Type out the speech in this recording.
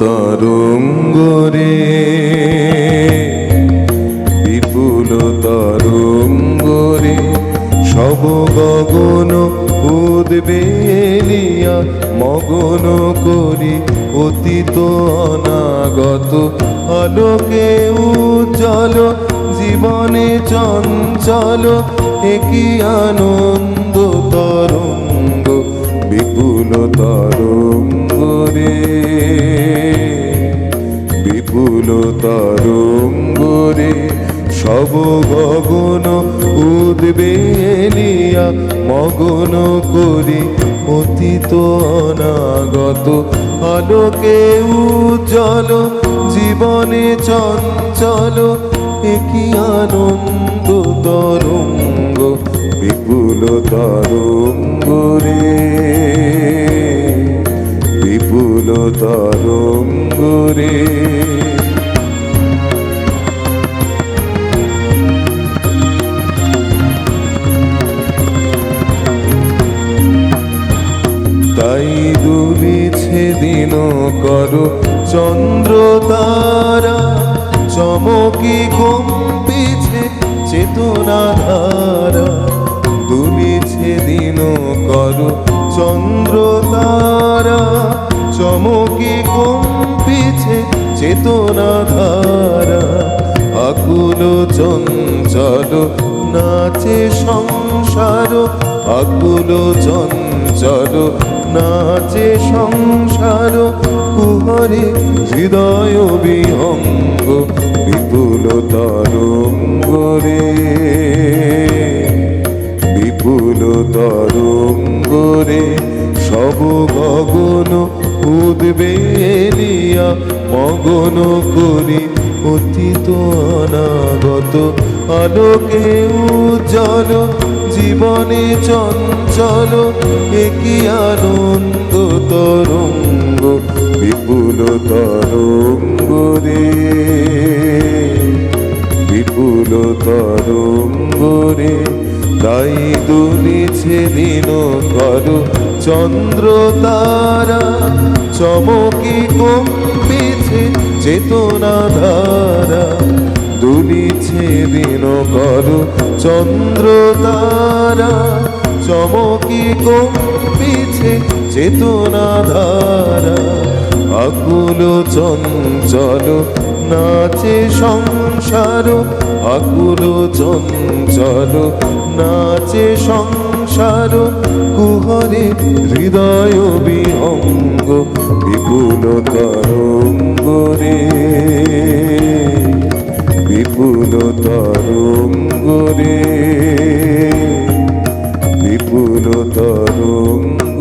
তরঙ্গ রে বিপুল তরঙ্গ রে সব গগন উদ্বেলিয়া মগন করি অতীত অনাগত আলোকে উজ্জ্বল, জীবনে চঞ্চল, একই আনন্দ তরঙ্গ বিপুল তরঙ্গ রে বিপুল তরঙ্গ রে সব গগন উদ্বেলিয়া মগন করি অতীত অনাগত আলোকে উজ্জ্বল, জীবনে চঞ্চল, একই আনন্দ তরঙ্গ, বিপুল তরঙ্গ রে। বিপুল তরঙ্গ তাই দুলিছে দিন করো চন্দ্র তারা, চমকি কম্পিছে চেতনা ধারা। দুলিছে দিন করো চন্দ্র তারা চমকি কম্পিছে চেতনা ধারা আকুল চঞ্চল নাচে সংসার, আকুল চঞ্চল নাচে সংসার, কুহরে হৃদয় বিহঙ্গ, বিপুল তরঙ্গ রে বিপুল তরঙ্গ রে সব গগন উদ্বেলিয়া মগন করি অতীত অনাগত আলোকে উজ্জ্বল, জীবনে চঞ্চল, একই আনন্দ তরঙ্গ, বিপুল তরঙ্গ রে। বিপুল তরঙ্গ তাই দুলিছে দিন কর চন্দ্র তারা। চমকি কম্পিছে চেতনা ধারা। দুলিছে দিন কর চন্দ্র তারা। চমকি কম্পিছে চেতনা ধারা। আকুল চঞ্চল নাচে সংসার, আকুল চঞ্চল। নাচে সংসার, কুহরে হৃদয় বিহঙ্গ বিপুল তরঙ্গ বিপুল তরঙ্গ বিপুল তরঙ্গ